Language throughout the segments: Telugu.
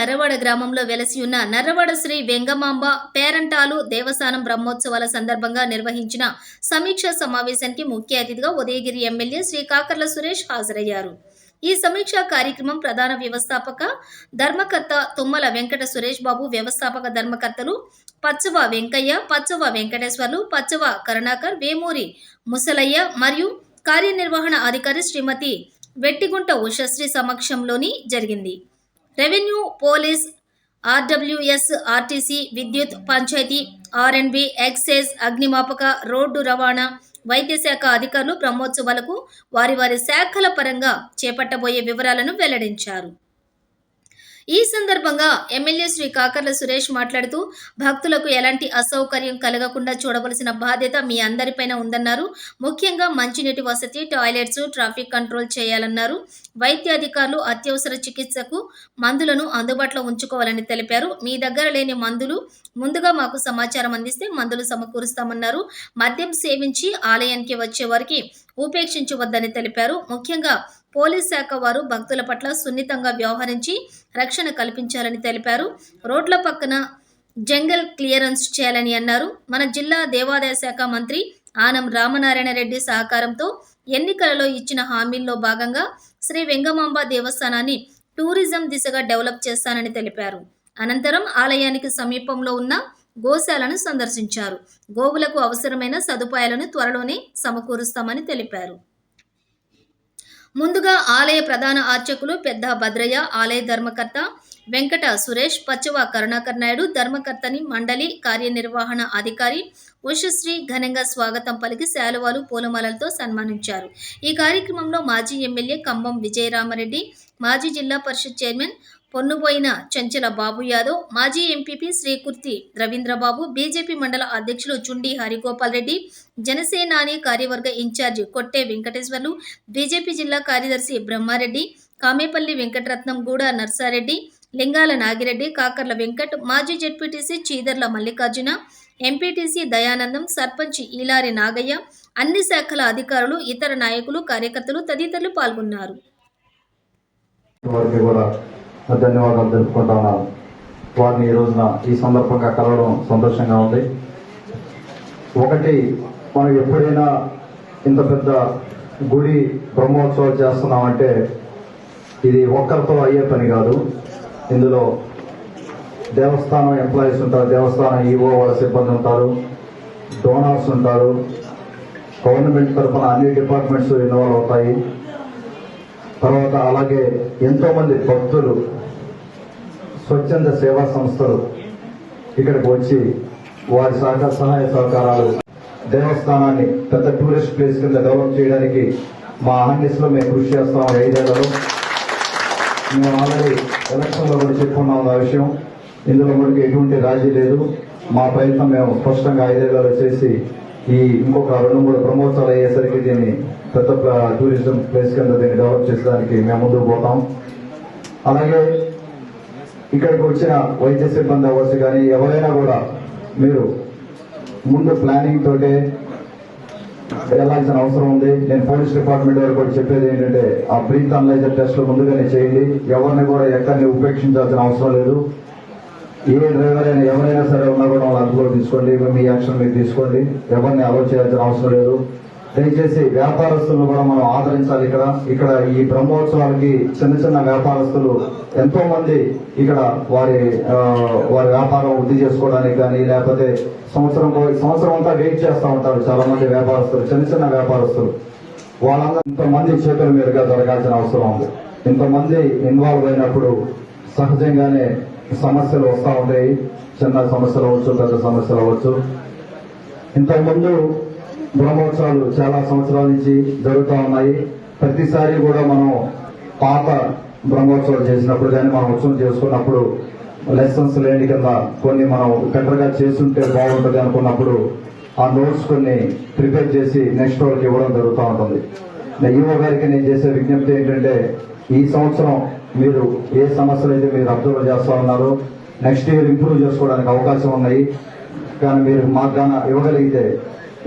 నర్రవాడ గ్రామంలో వెలసి ఉన్న నర్రవాడ శ్రీ వెంగమాంబ పేరంటాలు దేవస్థానం బ్రహ్మోత్సవాల సందర్భంగా నిర్వహించిన సమీక్షా సమావేశానికి ముఖ్య అతిథిగా ఉదయగిరి ఎమ్మెల్యే శ్రీ కాకర్ల సురేష్ హాజరయ్యారు. ఈ సమీక్షా కార్యక్రమం ప్రధాన వ్యవస్థాపక ధర్మకర్త తుమ్మల వెంకట సురేష్ బాబు వ్యవస్థాపక ధర్మకర్తలు పచ్చవ వెంకయ్య పచ్చవ వెంకటేశ్వర్లు పచ్చవ కరుణాకర్ వేమూరి ముసలయ్య మరియు కార్యనిర్వహణ అధికారి శ్రీమతి వెట్టిగుంట ఉషశ్రీ సమక్షంలోని జరిగింది. రెవెన్యూ పోలీస్ ఆర్డబ్ల్యూఎస్ ఆర్టీసీ విద్యుత్ పంచాయతీ ఆర్ఎన్బి ఎక్సైజ్ అగ్నిమాపక రోడ్డు రవాణా వైద్య శాఖ అధికారులు బ్రహ్మోత్సవాలకు వారి వారి శాఖల పరంగా చేపట్టబోయే వివరాలను వెల్లడించారు. ఈ సందర్భంగా ఎమ్మెల్యే శ్రీ కాకర్ల సురేష్ మాట్లాడుతూ భక్తులకు ఎలాంటి అసౌకర్యం కలగకుండా చూడవలసిన బాధ్యత మీ అందరిపైన ఉందన్నారు. ముఖ్యంగా మంచినీటి వసతి టాయిలెట్స్ ట్రాఫిక్ కంట్రోల్ చేయాలన్నారు. వైద్య అధికారులు అత్యవసర చికిత్సకు మందులను అందుబాటులో ఉంచుకోవాలని తెలిపారు. మీ దగ్గర లేని మందులు ముందుగా మాకు సమాచారం అందిస్తే మందులు సమకూరుస్తామన్నారు. మద్యం సేవించి ఆలయానికి వచ్చే వారికి ఉపేక్షించవద్దని తెలిపారు. ముఖ్యంగా పోలీస్ శాఖ వారు భక్తుల పట్ల సున్నితంగా వ్యవహరించి రక్షణ కల్పించాలని తెలిపారు. రోడ్ల పక్కన జంగల్ క్లియరెన్స్ చేయాలని అన్నారు. మన జిల్లా దేవాదాయ శాఖ మంత్రి ఆనం రామనారాయణ రెడ్డి సహకారంతో ఎన్నికలలో ఇచ్చిన హామీల్లో భాగంగా శ్రీ వెంగమాంబ దేవస్థానాన్ని టూరిజం దిశగా డెవలప్ చేస్తానని తెలిపారు. అనంతరం ఆలయానికి సమీపంలో ఉన్న గోశాలను సందర్శించారు. గోవులకు అవసరమైన సదుపాయాలను త్వరలోనే సమకూరుస్తామని తెలిపారు. ముందుగా ఆలయ ప్రధాన అర్చకులు పెద్ద భద్రయ్య ఆలయ ధర్మకర్త వెంకట సురేష్ పచ్చవ కరుణాకర్ నాయుడు ధర్మకర్తని మండలి కార్యనిర్వహణ అధికారి ఉషశ్రీ ఘనంగా స్వాగతం పలికి శాలువాలు పూలమాలలతో సన్మానించారు. ఈ కార్యక్రమంలో మాజీ ఎమ్మెల్యే కంబం విజయరామరెడ్డి మాజీ జిల్లా పరిషత్ చైర్మన్ పొన్నుపోయిన చంచల బాబు యాదవ్ మాజీ ఎంపీపీ శ్రీకుర్తి రవీంద్రబాబు బీజేపీ మండల అధ్యక్షులు చుండి హరిగోపాల్ రెడ్డి జనసేనాని కార్యవర్గ ఇన్ఛార్జి కొట్టే వెంకటేశ్వర్లు బీజేపీ జిల్లా కార్యదర్శి బ్రహ్మారెడ్డి కామేపల్లి వెంకటరత్నం గూడ నర్సారెడ్డి లింగాల నాగిరెడ్డి కాకర్ల వెంకట్ మాజీ జడ్పీటీసీ చీదర్ల మల్లికార్జున ఎంపీటీసీ దయానందం సర్పంచ్ ఈలారి నాగయ్య అన్ని శాఖల అధికారులు ఇతర నాయకులు కార్యకర్తలు తదితరులు పాల్గొన్నారు. ధన్యవాదాలు తెలుపుకుంటా ఉన్నాను. వారిని ఈ రోజున ఈ సందర్భంగా కలవడం సంతోషంగా ఉంది. ఒకటి మనం ఎప్పుడైనా ఇంత పెద్ద గుడి బ్రహ్మోత్సవాలు చేస్తున్నామంటే ఇది ఒక్కరితో అయ్యే పని కాదు. ఇందులో దేవస్థానం ఎంప్లాయీస్ ఉంటారు దేవస్థానం ఈఓ వాళ్ళ సిబ్బంది ఉంటారు డోనర్స్ ఉంటారు గవర్నమెంట్ తరఫున అన్ని డిపార్ట్మెంట్స్ ఇన్వాల్వ్ అవుతాయి తర్వాత అలాగే ఎంతో మంది భక్తులు స్వచ్ఛంద సేవా సంస్థలు ఇక్కడికి వచ్చి వారి సహకార సహాయ సహకారాలు దేవస్థానాన్ని పెద్ద టూరిస్ట్ ప్లేస్ కింద డెవలప్ చేయడానికి మా అహర్నిస్లో మేము కృషి చేస్తాం. ఐదేళ్ళలో మేము ఆల్రెడీ ఎలక్షన్లో కూడా చెప్పుకున్నాం ఆ విషయం. ఇందులో మనకి ఎటువంటి రాజీ లేదు. మా ప్రయత్నం మేము స్పష్టంగా ఐదేళ్ళలో చేసి ఈ ఇంకొక రెండు మూడు బ్రహ్మోత్సవాలు అయ్యేసరికి దీన్ని పెద్ద టూరిజం ప్లేస్ కింద దీన్ని డెవలప్ చేసేదానికి మేము ముందుకు పోతాం. అలాగే ఇక్కడికి వచ్చిన వైద్య సిబ్బంది అవ్వచ్చు కానీ ఎవరైనా కూడా మీరు ముందు ప్లానింగ్ తోటే వెళ్ళాల్సిన అవసరం ఉంది. నేను పోలీస్ డిపార్ట్మెంట్ వారు కూడా చెప్పేది ఏంటంటే ఆ బ్రీత్ అనలైజర్ టెస్ట్ ముందుగానే చేయండి. ఎవరిని కూడా ఎక్కడిని ఉపేక్షించాల్సిన అవసరం లేదు. ఏ డ్రైవర్ అయినా ఎవరైనా సరే ఉన్నా కూడా వాళ్ళ అదుపులో తీసుకోండి మీ యాక్షన్ మీరు తీసుకోండి. ఎవరిని అలో చేయాల్సిన అవసరం లేదు. దయచేసి వ్యాపారస్తులను కూడా మనం ఆదరించాలి ఇక్కడ. ఇక్కడ ఈ బ్రహ్మోత్సవాలకి చిన్న చిన్న వ్యాపారస్తులు ఎంతో మంది ఇక్కడ వారి వారి వ్యాపారం వృద్ధి చేసుకోవడానికి కానీ లేకపోతే సంవత్సరం సంవత్సరం అంతా వెయిట్ చేస్తూ ఉంటారు చాలా మంది వ్యాపారస్తులు చిన్న చిన్న వ్యాపారస్తులు. వాళ్ళందరూ ఇంతమంది చేతుల మీదుగా జరగాల్సిన అవసరం ఉంది. ఇంతమంది ఇన్వాల్వ్ అయినప్పుడు సహజంగానే సమస్యలు వస్తూ ఉంటాయి. చిన్న సమస్యలు అవ్వచ్చు పెద్ద సమస్యలు అవ్వచ్చు. ఇంతకుముందు బ్రహ్మోత్సవాలు చాలా సంవత్సరాల నుంచి జరుగుతూ ఉన్నాయి. ప్రతిసారి కూడా మనం పాత బ్రహ్మోత్సవాలు చేసినప్పుడు కానీ మనం ఉత్సవం చేసుకున్నప్పుడు లెసన్స్ లేని కింద కొన్ని మనం బెటర్ చేస్తుంటే బాగుంటుంది అనుకున్నప్పుడు ఆ నోట్స్ కొన్ని ప్రిపేర్ చేసి నెక్స్ట్ వాళ్ళకి ఇవ్వడం జరుగుతూ ఉంటుంది. ఈవో గారికి నేను చేసే విజ్ఞప్తి ఏంటంటే ఈ సంవత్సరం మీరు ఏ సమస్యలు అయితే మీరు అబ్జర్వ్ చేస్తా ఉన్నారో నెక్స్ట్ ఇయర్ ఇంప్రూవ్ చేసుకోవడానికి అవకాశం ఉన్నాయి. కానీ మీరు మాకు గాన ఇవ్వగలిగితే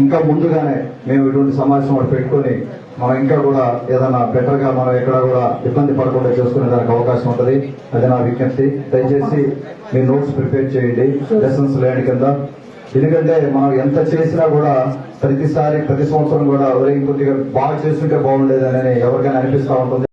ఇంకా ముందుగానే మేము ఇటువంటి సమావేశం ఒకటి పెట్టుకొని మనం ఇంకా కూడా ఏదైనా బెటర్గా మనం ఎక్కడ కూడా ఇబ్బంది పడకుండా చేసుకునే దానికి అవకాశం ఉంటుంది. అది నా విజ్ఞప్తి. దయచేసి మీ నోట్స్ ప్రిపేర్ చేయండి. లెసన్స్ లేని కింద. ఎందుకంటే మనం ఎంత చేసినా కూడా ప్రతిసారి ప్రతి సంవత్సరం కూడా ఒరే ఇంకొద్దిగా బాగా చేస్తుంటే బాగుండేదని ఎవరికైనా అనిపిస్తూ ఉంటుంది.